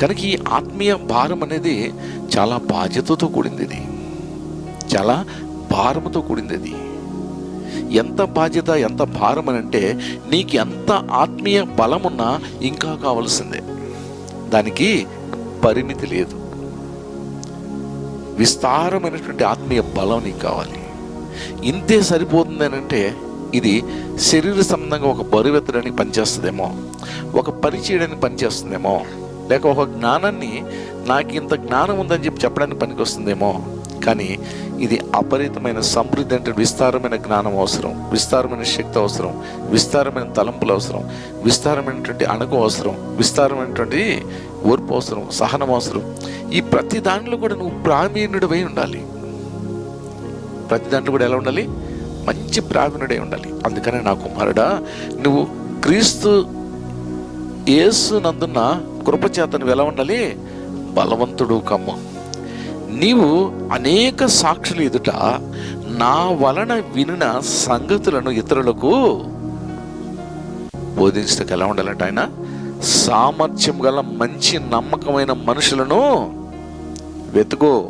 కనుక ఈ ఆత్మీయ భారం అనేది చాలా బాధ్యతతో కూడింది ఇది చాలా భారముతో కూడింది అది ఎంత బాధ్యత ఎంత భారం అని అంటే నీకు ఎంత ఆత్మీయ బలమున్నా ఇంకా కావలసిందే. దానికి పరిమితి లేదు. విస్తారమైనటువంటి ఆత్మీయ బలం నీకు కావాలి. ఇంతే సరిపోతుంది అని అంటే ఇది శరీర సంబంధంగా ఒక బరువెత్తడానికి పనిచేస్తుందేమో ఒక పని చేయడానికి పనిచేస్తుందేమో లేక ఒక జ్ఞానాన్ని నాకు ఇంత జ్ఞానం ఉందని చెప్పి చెప్పడానికి పనికి వస్తుందేమో కానీ ఇది అపరితమైన సమృద్ధి అంటే విస్తారమైన జ్ఞానం అవసరం. విస్తారమైన శక్తి అవసరం. విస్తారమైన తలంపులు అవసరం. విస్తారమైనటువంటి అణుకు అవసరం. విస్తారమైనటువంటి ఓర్పు అవసరం. సహనం అవసరం. ఈ ప్రతి దాంట్లో కూడా నువ్వు ప్రావీణ్యుడివై ఉండాలి. ప్రతి దాంట్లో కూడా ఎలా ఉండాలి? మంచి ప్రావీణుడై ఉండాలి. అందుకనే నా కుమారుడా నువ్వు క్రీస్తు యేసు నందున్న కృపచేత నువ్వు ఎలా ఉండాలి? బలవంతుడు కమ్మ. నీవు అనేక సాక్షులు ఎదుట నా వలన వినిన సంగతులను ఇతరులకు బోధించటకు ఎలా ఉండాలంట ఆయన? సామర్థ్యం గల మంచి నమ్మకమైన మనుషులను వెతుకో.